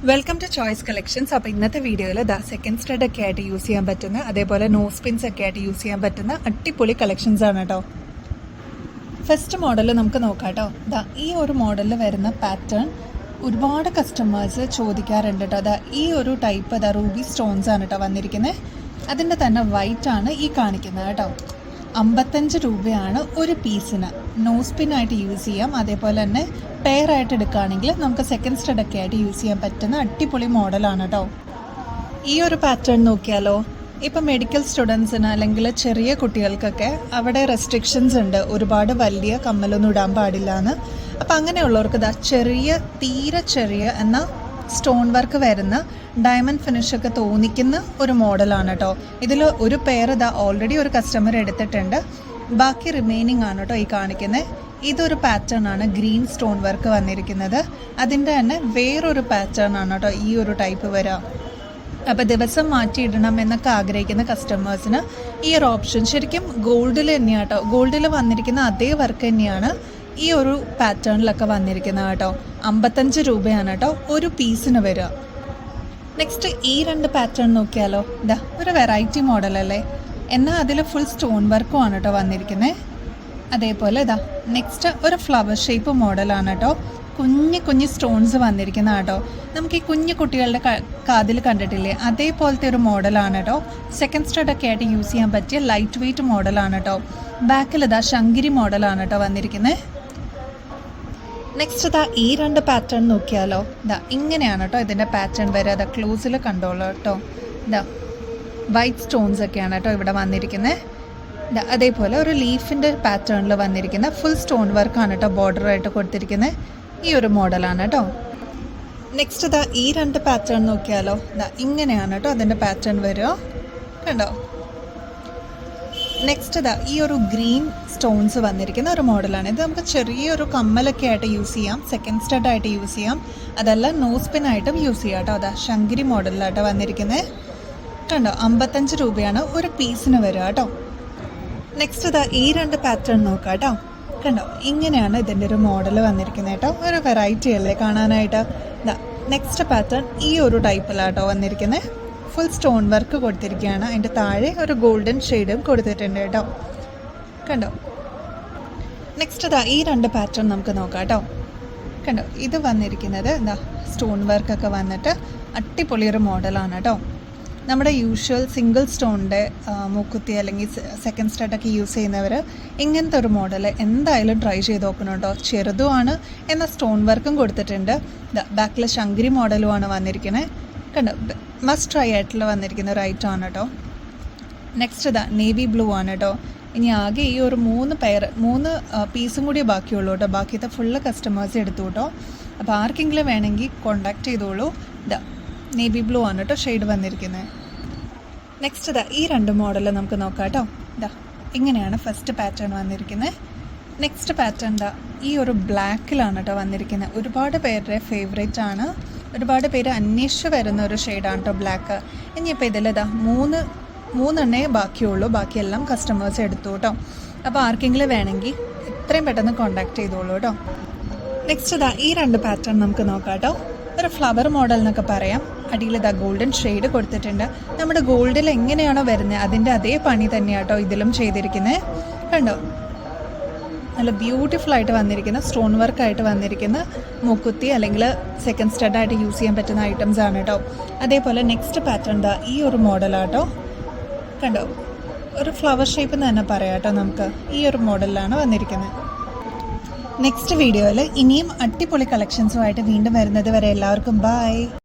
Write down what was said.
Welcome to choice collections അപ്പോൾ ഇന്നത്തെ വീഡിയോയിൽ ദ സെക്കൻഡ് സ്റ്റഡ് ഒക്കെ ആയിട്ട് യൂസ് ചെയ്യാൻ പറ്റുന്ന അതേപോലെ നോസ് പിൻസ് ഒക്കെ ആയിട്ട് യൂസ് ചെയ്യാൻ പറ്റുന്ന അടിപൊളി കളക്ഷൻസ് ആണ് കേട്ടോ ഫസ്റ്റ് മോഡൽ നമുക്ക് നോക്കാം കേട്ടോ ദാ ഈ ഒരു മോഡലിൽ വരുന്ന പാറ്റേൺ ഒരുപാട് കസ്റ്റമേഴ്സ് ചോദിക്കാറുണ്ട് കേട്ടോ അതാ ഈ ഒരു ടൈപ്പ് അതാ റൂബി സ്റ്റോൺസ് ആണ് കേട്ടോ വന്നിരിക്കുന്നത് അതിന്റെ തന്നെ വൈറ്റ് ആണ് ഈ കാണിക്കുന്നത് കേട്ടോ അമ്പത്തഞ്ച് രൂപയാണ് ഒരു പീസിന്. നോസ് പിന്നായിട്ട് യൂസ് ചെയ്യാം. അതേപോലെ തന്നെ പെയർ ആയിട്ട് എടുക്കുകയാണെങ്കിൽ നമുക്ക് സെക്കൻഡ് സ്റ്റഡ് ഒക്കെ ആയിട്ട് യൂസ് ചെയ്യാൻ പറ്റുന്ന അടിപൊളി മോഡലാണ് കേട്ടോ ഈ ഒരു പാറ്റേൺ നോക്കിയാലോ ഇപ്പം മെഡിക്കൽ സ്റ്റുഡൻസിന് അല്ലെങ്കിൽ ചെറിയ കുട്ടികൾക്കൊക്കെ അവിടെ റെസ്ട്രിക്ഷൻസ് ഉണ്ട്. ഒരുപാട് വലിയ കമ്മലൊന്നും ഇടാൻ പാടില്ല എന്ന്. അപ്പം അങ്ങനെയുള്ളവർക്ക് ഇതാ ചെറിയ തീരെ ചെറിയ എന്ന സ്റ്റോൺ വർക്ക് വരുന്ന ഡയമണ്ട് ഫിനിഷ് ഒക്കെ തോന്നിക്കുന്ന ഒരു മോഡലാണ് കേട്ടോ ഇതിൽ ഒരു പെയർ ഇതാ ഓൾറെഡി ഒരു കസ്റ്റമർ എടുത്തിട്ടുണ്ട്. ബാക്കി റിമൈനിങ് ആണ് കേട്ടോ ഈ കാണിക്കുന്നത് ഇതൊരു പാറ്റേൺ ആണ് ഗ്രീൻ സ്റ്റോൺ വർക്ക് വന്നിരിക്കുന്നത്. അതിന്റെ തന്നെ വേറൊരു പാറ്റേൺ ആണ് കേട്ടോ ഈ ഒരു ടൈപ്പ് വരിക അപ്പോൾ ദിവസം മാറ്റിയിടണം എന്നൊക്കെ ആഗ്രഹിക്കുന്ന കസ്റ്റമേഴ്സിന് ഈ ഒരു ഓപ്ഷൻ ശരിക്കും ഗോൾഡിൽ തന്നെയാണ് കേട്ടോ ഗോൾഡിൽ വന്നിരിക്കുന്ന അതേ വർക്ക് തന്നെയാണ് ഈ ഒരു പാറ്റേണിലൊക്കെ വന്നിരിക്കുന്നത് കേട്ടോ അമ്പത്തഞ്ച് രൂപയാണ് കേട്ടോ ഒരു പീസിന് വരിക നെക്സ്റ്റ് ഈ രണ്ട് പാറ്റേൺ നോക്കിയാലോ? ഇതാ ഒരു വെറൈറ്റി മോഡൽ അല്ലേ? എന്നാൽ അതിൽ ഫുൾ സ്റ്റോൺ വർക്കും ആണ് കേട്ടോ വന്നിരിക്കുന്നത് അതേപോലെ ഇതാ നെക്സ്റ്റ് ഒരു ഫ്ലവർ ഷേപ്പ് മോഡലാണ് കേട്ടോ കുഞ്ഞു കുഞ്ഞു സ്റ്റോൺസ് വന്നിരിക്കുന്ന കേട്ടോ നമുക്ക് ഈ കുഞ്ഞു കുട്ടികളുടെ കാതിൽ കണ്ടിട്ടില്ലേ? അതേപോലത്തെ ഒരു മോഡലാണ് കേട്ടോ സെക്കൻഡ് സ്റ്റാർഡ് ഒക്കെ ആയിട്ട് യൂസ് ചെയ്യാൻ പറ്റിയ ലൈറ്റ് വെയ്റ്റ് മോഡലാണ് കേട്ടോ ബാക്കിൽ ഇതാ ശങ്കിരി മോഡലാണ് കേട്ടോ വന്നിരിക്കുന്നത് നെക്സ്റ്റ് ഇതാ ഈ രണ്ട് പാറ്റേൺ നോക്കിയാലോ. ഇതാ ഇങ്ങനെയാണ് കേട്ടോ ഇതിന്റെ പാറ്റേൺ വരെ. അതാ ക്ലോസിൽ കണ്ടോളൂ കേട്ടോ ഇതാ വൈറ്റ് സ്റ്റോൺസ് ഒക്കെയാണ് കേട്ടോ ഇവിടെ വന്നിരിക്കുന്നത് അതേപോലെ ഒരു ലീഫിന്റെ പാറ്റേണിൽ വന്നിരിക്കുന്ന. ഫുൾ സ്റ്റോൺ വർക്കാണ് കേട്ടോ ബോർഡറായിട്ട് കൊടുത്തിരിക്കുന്നത് ഈ ഒരു മോഡലാണ് കേട്ടോ നെക്സ്റ്റ് ഇതാ ഈ രണ്ട് പാറ്റേൺ നോക്കിയാലോ. ഇങ്ങനെയാണ് കേട്ടോ അതിന്റെ പാറ്റേൺ വരിക കണ്ടോ? നെക്സ്റ്റ് ഇതാ ഈ ഒരു ഗ്രീൻ സ്റ്റോൺസ് വന്നിരിക്കുന്ന ഒരു മോഡലാണ് ഇത് നമുക്ക് ചെറിയൊരു കമ്മലൊക്കെ ആയിട്ട് യൂസ് ചെയ്യാം. സെക്കൻഡ് സ്റ്റഡ് ആയിട്ട് യൂസ് ചെയ്യാം. അതല്ല നോസ് പിൻ ആയിട്ടും യൂസ് ചെയ്യാം കേട്ടോ അതാ ശങ്കിരി മോഡലിലാട്ടോ വന്നിരിക്കുന്നത് കണ്ടോ അമ്പത്തഞ്ച് രൂപയാണ് ഒരു പീസിന് വരിക കേട്ടോ നെക്സ്റ്റ് ഇതാ ഈ രണ്ട് പാറ്റേൺ നോക്കാം കേട്ടോ കണ്ടോ ഇങ്ങനെയാണ് ഇതിന്റെ ഒരു മോഡൽ വന്നിരിക്കുന്നത് കേട്ടോ ഒരു വെറൈറ്റി അല്ലേ കാണാനായിട്ട്? നെക്സ്റ്റ് പാറ്റേൺ ഈ ഒരു ടൈപ്പിലാട്ടോ വന്നിരിക്കുന്നത് ഫുൾ സ്റ്റോൺ വർക്ക് കൊടുത്തിരിക്കുകയാണ്. അതിന്റെ താഴെ ഒരു ഗോൾഡൻ ഷെയ്ഡും കൊടുത്തിട്ടുണ്ട് കേട്ടോ. കണ്ടോ? നെക്സ്റ്റ് ഇതാ ഈ രണ്ട് പാറ്റേൺ നമുക്ക് നോക്കാം കേട്ടോ. കണ്ടോ? ഇത് വന്നിരിക്കുന്നത് എന്താ സ്റ്റോൺ വർക്കൊക്കെ വന്നിട്ട് അട്ടിപൊളി ഒരു മോഡലാണ് കേട്ടോ. നമ്മുടെ യൂഷ്വൽ സിംഗിൾ സ്റ്റോണിന്റെ മൂക്കുത്തി അല്ലെങ്കിൽ സെക്കൻഡ് സ്റ്റാർട്ടൊക്കെ യൂസ് ചെയ്യുന്നവർ ഇങ്ങനത്തെ ഒരു മോഡൽ എന്തായാലും ട്രൈ ചെയ്ത് നോക്കണം ചെറുതുമാണ് എന്നാൽ സ്റ്റോൺ വർക്കും കൊടുത്തിട്ടുണ്ട്. ബാക്കിൽ ശങ്കരി മോഡലുമാണ് വന്നിരിക്കുന്നത് കണ്ടോ? മസ്റ്റ് ട്രൈ ആയിട്ടുള്ള വന്നിരിക്കുന്ന ഒരു ഐറ്റം ആണ് കേട്ടോ നെക്സ്റ്റ് ഇതാ നേവി ബ്ലൂ ആണ് കേട്ടോ ഇനി ആകെ ഈ ഒരു മൂന്ന് പെയർ മൂന്ന് പീസും കൂടി ബാക്കിയുള്ളൂ കേട്ടോ ബാക്കിയത്തെ ഫുള്ള് കസ്റ്റമേഴ്സ് എടുത്തു കേട്ടോ അപ്പോൾ ആർക്കെങ്കിലും വേണമെങ്കിൽ കോണ്ടാക്ട് ചെയ്തോളൂ. ഇതാ നേവി ബ്ലൂ ആണ് കേട്ടോ ഷെയ്ഡ് വന്നിരിക്കുന്നത് നെക്സ്റ്റ് ഇതാ ഈ രണ്ട് മോഡൽ നമുക്ക് നോക്കാം കേട്ടോ ഇതാ ഇങ്ങനെയാണ് ഫസ്റ്റ് പാറ്റേൺ വന്നിരിക്കുന്നത് നെക്സ്റ്റ് പാറ്റേൺ ഇതാ ഈ ഒരു ബ്ലാക്കിലാണ് കേട്ടോ വന്നിരിക്കുന്നത് ഒരുപാട് പേരുടെ ഫേവറേറ്റ് ആണ്. ഒരുപാട് പേര് അന്വേഷിച്ച് വരുന്ന ഒരു ഷെയ്ഡാണ് കേട്ടോ ബ്ലാക്ക് ഇനിയിപ്പോൾ ഇതിലിതാ മൂന്ന് മൂന്നെണ്ണേ ബാക്കിയുള്ളൂ. ബാക്കിയെല്ലാം കസ്റ്റമേഴ്സ് എടുത്തു കേട്ടോ അപ്പോൾ ആർക്കെങ്കിലും വേണമെങ്കിൽ എത്രയും പെട്ടെന്ന് കോണ്ടാക്ട് ചെയ്തോളൂ കേട്ടോ നെക്സ്റ്റ് ഇതാ ഈ രണ്ട് പാറ്റേൺ നമുക്ക് നോക്കാം കേട്ടോ ഒരു ഫ്ലവർ മോഡൽ എന്നൊക്കെ പറയാം. അടിയിൽ ഇതാ ഗോൾഡൻ ഷെയ്ഡ് കൊടുത്തിട്ടുണ്ട്. നമ്മുടെ ഗോൾഡിൽ എങ്ങനെയാണോ വരുന്നത് അതിന്റെ അതേ പണി തന്നെയാട്ടോ ഇതിലും ചെയ്തിരിക്കുന്നത് കണ്ടോ? നല്ല ബ്യൂട്ടിഫുൾ ആയിട്ട് വന്നിരിക്കുന്ന സ്റ്റോൺ വർക്ക് ആയിട്ട് വന്നിരിക്കുന്ന മൂക്കുത്തി അല്ലെങ്കിൽ സെക്കൻഡ് സ്റ്റഡായിട്ട് യൂസ് ചെയ്യാൻ പറ്റുന്ന ഐറ്റംസ് ആണ് കേട്ടോ അതേപോലെ നെക്സ്റ്റ് പാറ്റേൺ ദാ ഈ ഒരു മോഡലാട്ടോ കണ്ടോ? ഒരു ഫ്ലവർ ഷേപ്പ് എന്ന് തന്നെ പറയാം കേട്ടോ നമുക്ക്. ഈ ഒരു മോഡലിലാണ് വന്നിരിക്കുന്നത്. നെക്സ്റ്റ് വീഡിയോയിൽ ഇനിയും അടിപൊളി കളക്ഷൻസുമായിട്ട് വീണ്ടും വരുന്നത് വരെ എല്ലാവർക്കും ബൈ